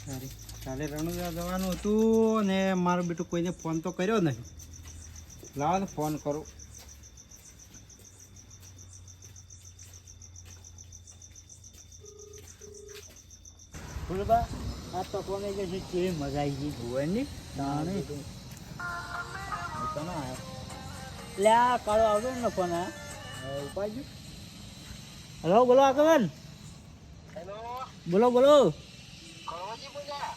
સારી કાલે રણુજા જવાનું હતું ને મારું બેટું કોઈને ફોન તો કર્યો નહીં. લાવો ને ફોન કરું. ફૂલબા આ તો કોને કે છે કેવી મજા આવી ગઈ ભુવનની તાણે તો ના આવ્યો એટલે આ કાળો આવતો ને ફોન આ. હલો બોલો હેલો બોલો બોલો.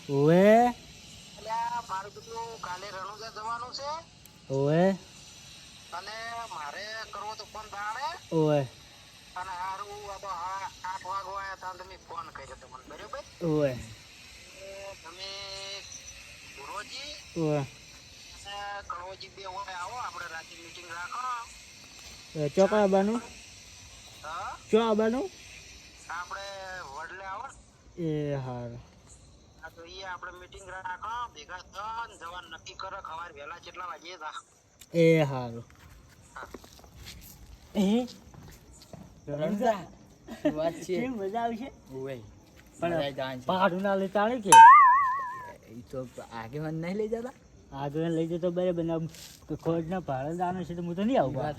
ઓવે. એટલે આ મારું કાલે રણુજા જવાનું છે. ઓવે. અને મારે કરવો તો ફોન દાડે ઓવે. અને હારું આ આઠ વાગો આયા તા તમે ફોન કર્યો તો મને બરોબર? ઓવે. તમે ગુરુજી ઓવે. અને બે હોય આવો આપણે રાતે મીટિંગ રાખો. ચોકડા આવવાનું હા? ચો આવવાનું આપણે એ હારું. આ તો એ આપણે મીટિંગ રાખો. ભેગા થન જવાનું નક્કી કરો સવાર વહેલા કેટલા વાગે તા એ હારું. એ રણજા વાત છે? કેવી મજા આવશે ઓય પણ પહાડું ના લેતા આવે કે? એ તો આગેવાન નહીં લઈ જતા? આગળ લઈ જતો બરાબર ને ખોજ ના ભાડે દાનો છે તો હું તો નહીં આવું.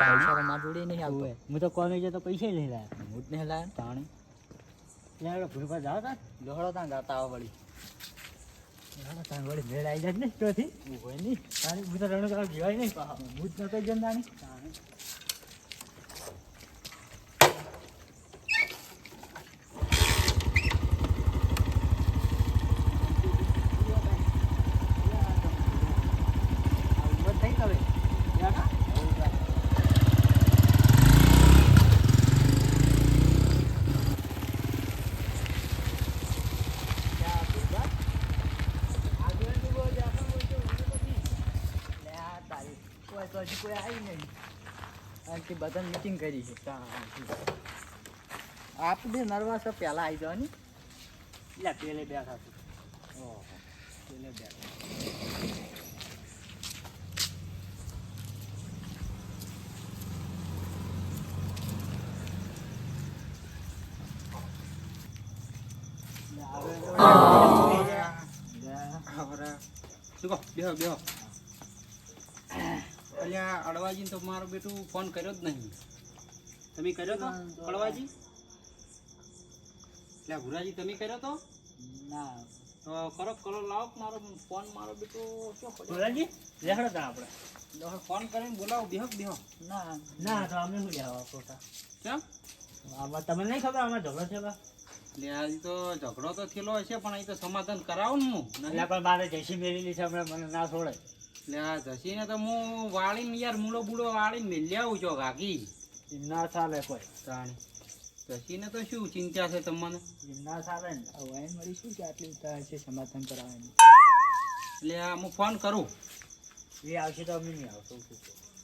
પૈસા માર જોડે નહીં આવું હું તો કોને તો પૈસા નહીં લાયા. હું જ નહીં લાયા. તાણે? યાર ભૂલભા જાઓ તા દોડો ત્યાં ગાતા આવો વળી. ત્યાં વળી મેળ આવી જાય ને તોથી હોય નહીં. તારી હું તો રણો કાળ જીવાય નહીં. હું. જ નતો જન તાણી તાણે આ ઉંમર થઈ હવે યાર બધા મીટિંગ કરી છે આપ બે નર્વસ પેલા આવી જવાની લે પેલે બેઠા છું ઓહો પેલે બેઠા હવે શું કહો બેહો બેહો અલ્યા અડવાજીને તો મારું બેટું ફોન કર્યો જ નહીં. તમે કર્યો તો? અડવાજી? એટલે ભુરાજી તમે કર્યો તો? ના. તો કરો કરો લાવો મારો ફોન મારો બેટું શું ગુરાજી ભુરાજી લેહડો તા આપણે. ફોન કરીને બોલાવો બેહો કે બેહો? ના. ના તો અમે શું લેવા ખોટા? કેમ? આમાં તમને નહીં ખબર આમાં ઝઘડો છે બા? એટલે આજે તો ઝઘડો તો થયેલો હશે પણ અહીં તો સમાધાન કરાવું ને હું. એટલે? પણ મારે જૈસી મેળેલી છે હમણાં મને ના છોડે આ જસીને તો હું વાળીને યાર મૂળો બૂળો વાળીને મેં આવું છો કાકી. ના ચાલે કોઈ. તાણી. જસીને તો શું ચિંતા છે તમને? ના ચાલે ને. હવે મળી શું છે આટલી ઉતાર છે સમાધાન કરાવવાની એટલે આ હું ફોન કરું. એ આવશે તો અમે નહીં આવતો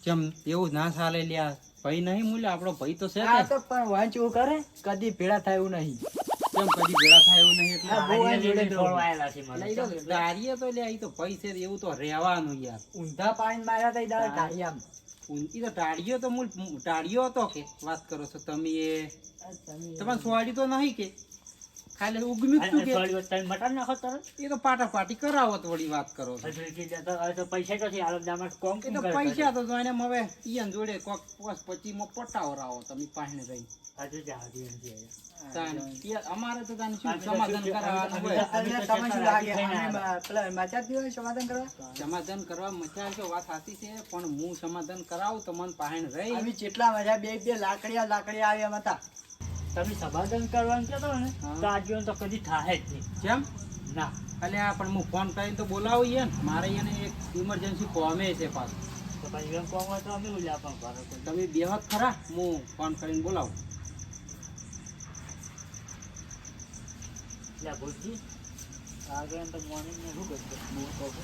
કેમ એવું ના ચાલે લ્યા. ભાઈ નહીં મૂલ્ય આપણો ભાઈ તો છે આ તો પણ વાંચવું કરે કદી ભેળા થાય એવું નહીં. કેમ કદી ભેળા થાય એવું નહીં? એટલે આ જોડે જોડે છે મને. લઈ તો ઈ તો ભાઈ એવું તો રહેવાનું યાર. ઊંધા પાણી માર્યા તા દાળ ટાળિયામ ઈ તો ટાળીઓ તો મૂળ ટાળીઓ હતો કે? વાત કરો છો તમે એ? તમારે સોડી તો નહીં કે? ખાલી ઉગમ્યું તું કે તમે નાખો તરત. એ તો પાટા પાટી કરાવો તો વળી વાત કરો છો. હજુ તો પૈસા તો છે આલમદામાં કોમ કે તો પૈસા તો તો એને હવે ઈયન જોડે કોક પોસ મો પટાવ રાવો તમે પાણી રહી. હજુ જા નથી એમ તાને અમારે તો તાને શું સમાધાન કરાવવાનું હોય? તમને શું લાગે? પેલા મચાતી હોય સમાધાન કરવા? સમાધાન કરવા મચા છો વાત સાચી છે પણ હું સમાધાન કરાવું તો મન પાણી રહી. અમે જેટલા મજા બે બે લાકડિયા લાકડિયા આવ્યા હતા. તમે સમાધાન કરવાનું કહેતો ને તો આજે તો કદી થાય જ નહીં. કેમ? ના. અલ્યા પણ હું ફોન કરીને તો બોલાવું ને મારે એને એક ઇમરજન્સી કોમે છે પાછું. તો પછી એમ કોમ તો અમે ઉલ્યા પણ કરો કોઈ. તમે બેહત ખરા હું ફોન કરીને બોલાવું. આગળ તો શું કરશો?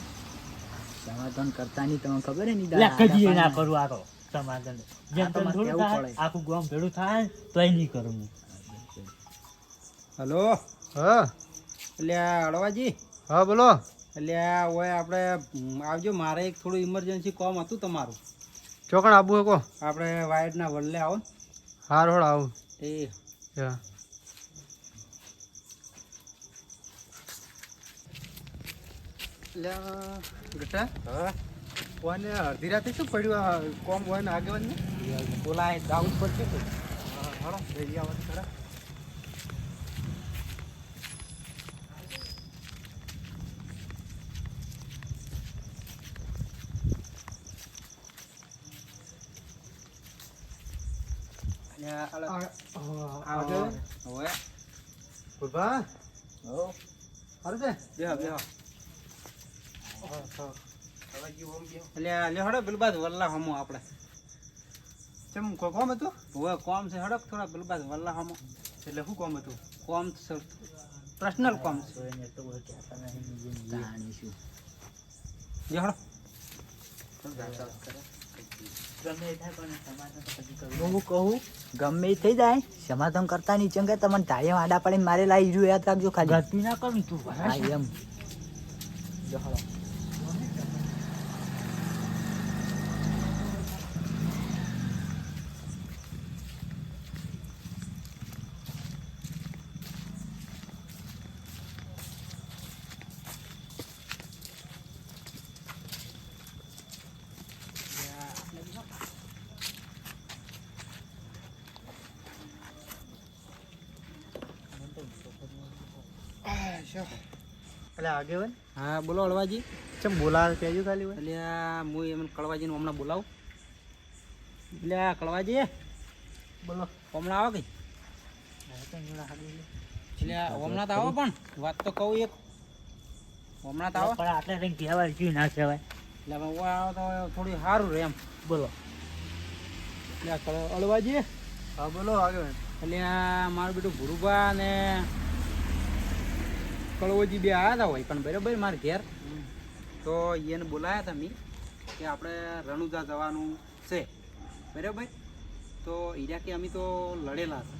સમાધાન કરતા નહીં તમને ખબર હે ની કદી ના કરું આ સમાધાન. જેમ આ તેમ થોડું. આખું ગામ ભેળું થાય તો તોય નહીં કરું હું. હલો? હા. અલ્યા અડવાજી હા બોલો. એટલે ઓય આપણે આવજો મારે એક થોડું ઇમરજન્સી કોમ હતું તમારું. ચોકણ આવું હકો? આપણે વાયરના વડલે આવો હાર હોડ આવું. એ. હા ગટા હા. કોને અડધી રાતે શું પડ્યું કોમ હોય ને આગેવાન ને બોલા દાઉદ પર છે હા હાલો જઈ આવવાનું ખરા. આવજો. હવે ભૂપા હો સારું છે બેહો બેહો એટલે લે હડો પેલું બાદ વલ્લા હમો આપણે ચમ કોમ હતું હવે કોમ છે હડક થોડા પેલું વલ્લા હમો એટલે શું કોમ હતું કોમ પર્સનલ કોમ છે જે હડો ગમે થાય પણ સમાધાન તો પછી કરવું. હું કહું ગમે એ થઈ જાય સમાધાન કરતા નહીં. ચંગે તમને ધારિયા આડા પાડીને મારે લાવી જો યાદ રાખજો ખાલી. ગતિ ના કરું તું એમ. જો એટલે આગેવાન? હા બોલો હળવાજી ચમ બોલાવે કહેજો ખાલી એટલે હું એમને કળવાજીને હમણાં બોલાવું. એટલે કળવાજી. બોલો. હમણાં આવો કઈ એટલે હમણાં તો આવો પણ. વાત તો કહું એક. હમણાં તો આવો. પણ આટલે કંઈ કહેવાય શું ના કહેવાય. એટલે હું આવો તો થોડું સારું રહે એમ. બોલો. એટલે અળવાજી. હા બોલો આગેવાન. એટલે મારું બેટું ગુરુબા ને કળવોજી બે આવ્યા હતા હોય પણ બરાબર મારા ઘેર. તો એને બોલાયા હતા મેં કે આપણે રણુજા જવાનું છે. બરાબર? તો હીરા કે અમે તો લડેલા હતા.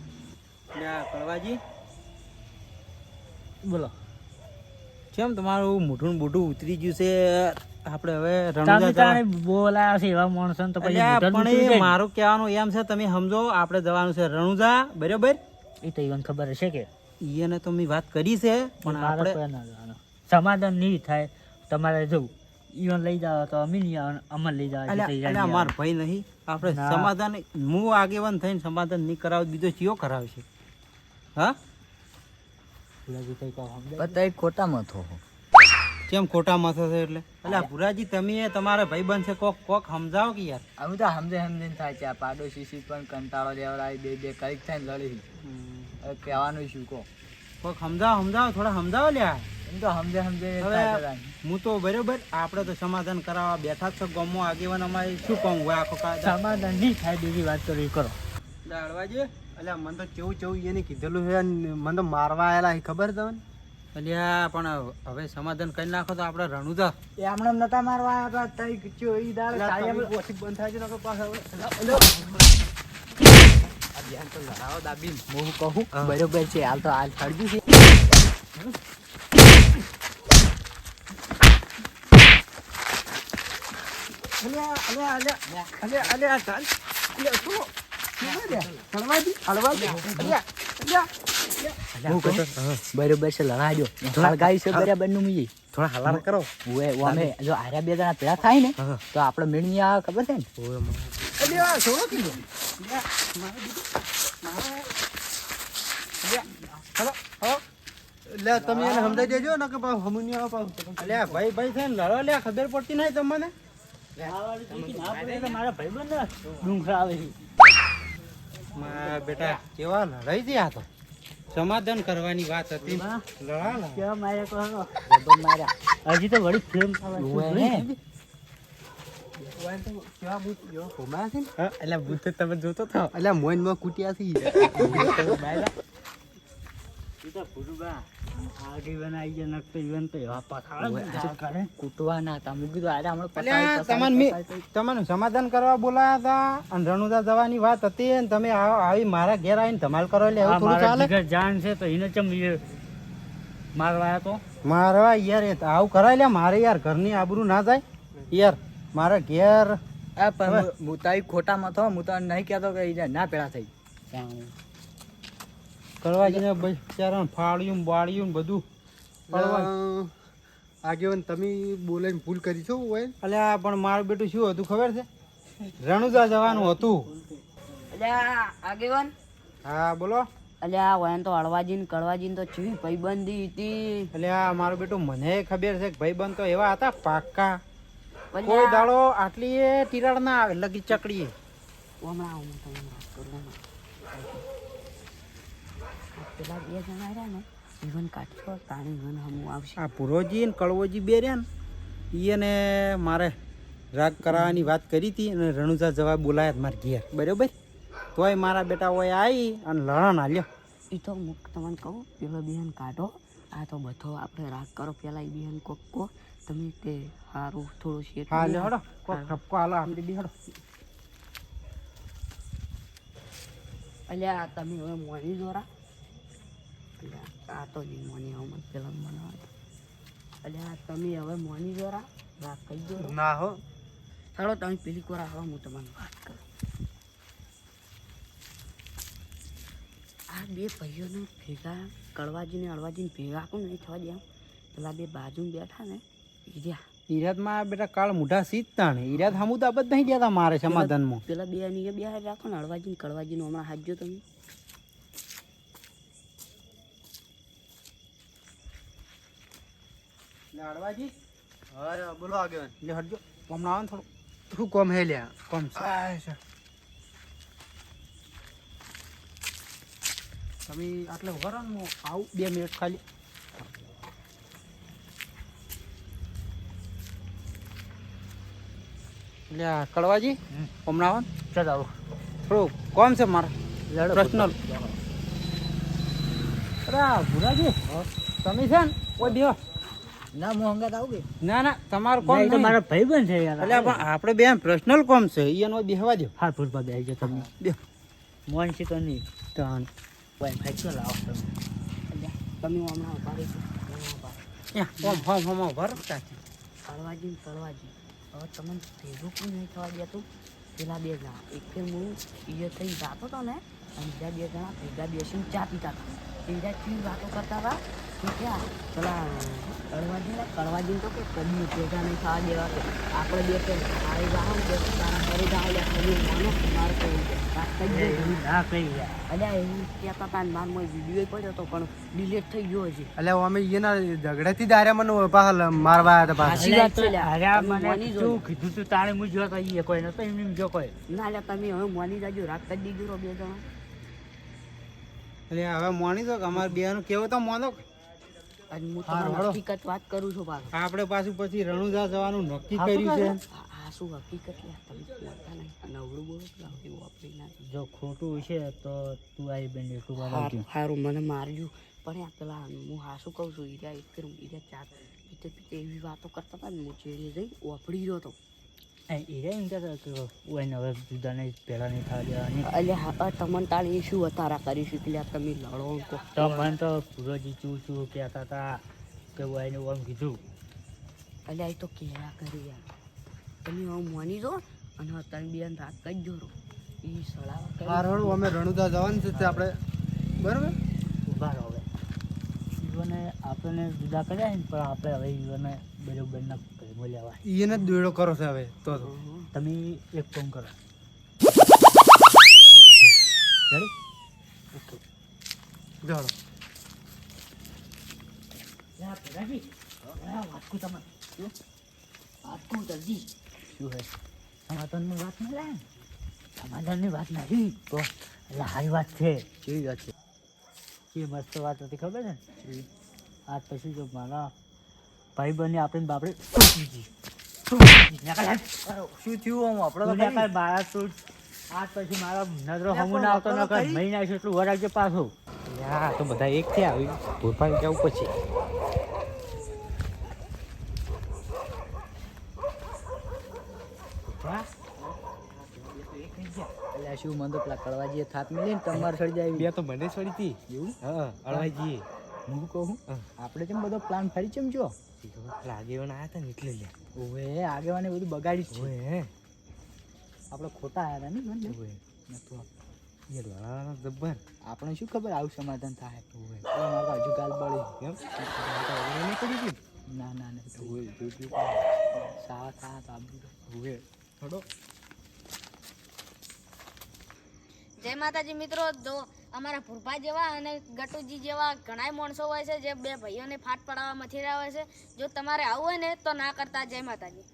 એટલે કળવાજી. બોલો. કેમ તમારું મોઢું ને બોઢું ઉતરી ગયું છે? આપણે હવે રણુજા બોલાયા છે એવા માણસો તો પછી પણ એ મારું કહેવાનું એમ છે તમે સમજો આપણે જવાનું છે રણુજા બરાબર? એ તો ઈવન ખબર હશે કે એને તો મેં વાત કરી છે પણ આપણે. સમાધાન નહીં થાય. તમારે જવું ઈવન લઈ જાવ તો અમે નહીં અમર લઈ જાવ એટલે અલ્યા, માર ભાઈ નહીં. આપણે સમાધાન હું આગેવાન થઈને સમાધાન નહીં કરાવ બીજો ચિયો કરાવશે. હા? બધા ખોટા મથો કેમ ખોટા માથે છે એટલે? એટલે ભુરાજી તમે તમારા ભાઈ બનશે કોક કોક સમજાવો કે યાર? અમે તો સમજે સમજીને થાય છે. આ પાડોશી સી પણ કંટાળો લેવડાવી બે બે કંઈક થાય લડી. કહેવાનું શું કહો? કોક સમજાવો સમજાવો થોડા સમજાવો લ્યા. એમ તો સમજે સમજે હવે હું તો બરોબર આપણે તો સમાધાન કરાવવા બેઠા છો ગમો ગામમાં આગેવાન અમારે શું કહું હોય આખો સમાધાન નહીં થાય બીજી વાત કરો એ કરો. દાળવાજી એટલે મને તો કેવું કેવું એને કીધેલું છે મને તો મારવા આવેલા એ ખબર તમને? અલ્યા પણ હવે સમાધાન કરી નાખો તો આપણે રણુદા એ હમણાં નતા મારવા આવ્યા હતા તઈ એ દાળ બંધ થાય છે પાછા બેન તો લડાવો દાબીને. હું કહું બરોબર છે હાલ તો હાલ છે. બરોબર છે લડાજો હળગાવી છે બરાબરનું મી થોડા હલાર કરો. ઓએ અમે જો આર્યા બે જણા પેલા થાય ને તો આપણે મેળવી આ ખબર છે ને? અલ્યા છોડો કીધું? અલ્યા મારા દીકરી મારા હલો હલો એટલે તમે એને સમજાઈ દેજો ને કે હમું નહીં આવે પાછું અલ્યા ભાઈ ભાઈ છે લડો. લ્યા ખબર પડતી નહીં તમને? મારા ભાઈબંધ ડુંગરા આવે મારા બેટા કેવા લડાઈ ગયા તો? સમાધાન કરવાની વાત હતી. લડા કેવા માર્યા હજી તો વળી હે એટલે ભૂત તમે જોતો થો એટલે મોઈનમાં કુટિયા થી સમાધાન કરવા બોલાયા હતા અને રણુદા જવાની વાત હતી અને તમે આવી મારા ઘેર આવીને ધમાલ કરો એટલે જાન છે તો એને ચમ મારવા તો? મારવા યાર આવું કરાય લ્યા મારે યાર ઘરની આબરૂ ના જાય. યાર મારા ઘેર આ પણ હું- તારી ખોટામાં તો હું તો નહીં કહેતો કે ઈ ના પેડા થઈ. કરવા જઈને બિચારા ફાળ્યું બાળ્યું ને બધું. આગેવાન તમે બોલાઈને ભૂલ કરી છો હોય અલ્યા પણ મારું બેટું શું હતું ખબર છે? રણુજા જવાનું હતું. અલ્યા આગેવાન? હા બોલો. અલ્યા વયન તો અળવાજીન કળવાજીન તો ચીવી ભાઈબંધી હતી. અલ્યા મારું બેટું મને ખબર છે કે ભાઈબંધ તો એવા હતા પાક્કા. કોઈ દાડો આટલી તિરાડ ના આવે લગી ચકડી હમણાં આવું તમે વાત કરું પેલા બે જણા રહ્યા ને જીવન કાઢશો તાણી મન હમું આવશે. આ પુરોજી ને કળવોજી બે રહ્યા ને એને મારે રાગ કરાવવાની વાત કરી હતી અને રણુજા જવા બોલાયા મારા ઘેર. બરાબર? તોય મારા બેટા હોય આવી અને લડણ હાલ્યો એ તો હું તમને કહું પેલો બિહાન કાઢો. આ તો બધો આપણે રાગ કરો પેલા એ બિહાન કોક કો તમે તે સારું થોડું શેર હા લ્યો હડો કોક ઠપકો હાલો આપણે બી હડો. અલ્યા તમે હવે મોની જોરા? અલ્યા આ તો નહીં મોની હવે મને પેલા મને અલ્યા તમે હવે મોની દોરા રાગ કહી દો ના હો. ચાલો તમે પેલી કોરા આવો હું તમને વાત કરું. આ બે ભાઈઓને ભેગા કળવાજીને અળવાજીને ભેગા કોણ નહીં થવા દે પેલા બે બાજુ બેઠા ને એ રહ્યા. ઈરાદમાં બેટા કાળ મુઢા સીતતા ને. ઈરાદ હમું તો અબદ નહીં હતા મારે સમાધાનમાં પેલા બે ની બે રાખો ને હળવાજી ને કળવાજીનું હમણાં હાજજો તમે. લે હળવાજી. અરે બોલો આગળ. એટલે હટજો હમણાં આવે ને થોડું. શું કોમ હે લ્યા? કોમ છે. તમે આટલે ઊભા રહો ને આવું બે મિનિટ ખાલી. એટલે કડવાજી હમણાં ચાલ આવો થોડું કોમ છે મારા પર્સનલ અરે ભુરાજી તમે છે ને કોઈ દિવસ ના હું હંગાત આવું કે ના ના તમારો કોમ તો. મારા ભાઈબંધ છે યાર એટલે પણ આપણે બે પર્સનલ કોમ છે એનો બેહવા દો હા ફૂટપાથ બેસી જાઓ તમે બે મોન છે તો નહીં તાણ ભાઈ ચો લાવો તમે તમે હમણાં ઊભા રહીશું હોમ હોમ ભરતા ને કળવાજી હવે તમને ભેગું પણ નહીં થવા દેતું પેલા બે જણા. એક ફેર હું ઈયર થઈ જાતો હતો ને, અને બીજા બે જણા ભેગા બેસીને ચા પીતા હતા. ચી વાતો કરતા હતા કે ક્યાં? પેલા કળવાજી ને તો કે કદી ભેગા નહીં થવા દેવા કે આપણે બે કે આવી જાઓ ને તારા ઘરે જાઓ લે તમે માનો મારે કહ્યું છે વાત થઈ ગઈ એવું ના કહી અલ્યા એવું કહેતા હતા મારો મોય વીડિયો પડ્યો હતો પણ ડિલીટ થઈ ગયો હજી. એટલે અમે એના ઝઘડેથી દારે મને પાછા મારવા આવ્યા હતા પાછા. વાત છે અરે મને શું કીધું તું? તારે હું જો કોઈ નતો એમને જો કોઈ. ના લે તમે હવે મોની જાજો રાત કરી દીધું રો બે જણા. એટલે હવે મોની તો કે અમારે બેનું કેવો તો મોનો હકીકત વાત કરું છું પાછો આપણે પાછું પછી રણુજા જવાનું નક્કી કર્યું છે. આ શું હકીકત અને બોલો વાપરી ના જો ખોટું છે તો તું આવી બેન એટલું બનાવજો હારું મને માર્યું પણ આ પેલા હું હા શું કહું છું ઈરા એક ઈરા ચાર. પીતે પીતે એવી વાતો કરતા હતા ને હું ચેડે જઈ વાપરી રહ્યો હતો શું વધારા કરીશું? એટલે તમે લડો ને તો પૂરોજી ચૂ ચૂ કહેતા હતા કે એને ઓમ કીધું. એટલે એ તો કેરા કરી યાર. તમે હું માની દો અને અત્યારે બેન રાત કરી જોરો એ સળાવા કરી અમે રણુદા જવાનું છે આપણે. બરાબર? ઊભા રહો હવે. આપણને જુદા કર્યા ને પણ આપણે હવે ઈવોને બરોબરના લેવા એને જ દોડો કરો છે હવે તો તમે એક ફોન કરો. રેડી જાડો આટલું જલ્દી શું? હે? સમાધાનની વાત ના લે સમાધાનની વાત નહીં તો એટલે હારી વાત છે. કેવી વાત છે? એ મસ્ત વાત હતી ખબર છે ને? આજ પછી જો મારા ભાઈ બહેને આપણે બાપડે. શું થયું આપણે તો બારા તું આજ પછી મારા નજરો હમું ના આવતો નકર મહિના છે એટલું વરાગજે પાછું. યા તો બધા એક થયા. આવી ભૂરભાઈ કેવું પછી? એટલે શું મને તો પેલા કડવાજીએ થાપ મિલી ને તમારે સડી જાય બે તો મને સડી હતી. એવું? હા અળવાજી હું કહું આપણે કેમ બધો પ્લાન ફરી ચમ જો આગેવાન આવ્યા હતા ને એટલે લે ઓવે આગેવાને બધું બગાડી છે. હે. આપણે ખોટા આવ્યા હતા ને ઓવે. નતો જબ્બર. આપણે શું ખબર આવું સમાધાન થાય? ઓવે. તો મારે હજુ ગાલ બળી. પડી ના ના ના. હોય જોજો થોડો જય માતાજી મિત્રો જો અમારા ભૂરભા જેવા અને ગટુજી જેવા ઘણાય માણસો હોય છે, જે બે ભાઈઓને ફાટ પડાવવા મથી રહ્યા હોય છે. જો તમારે આવું હોય ને, તો ના કરતા. જય માતાજી.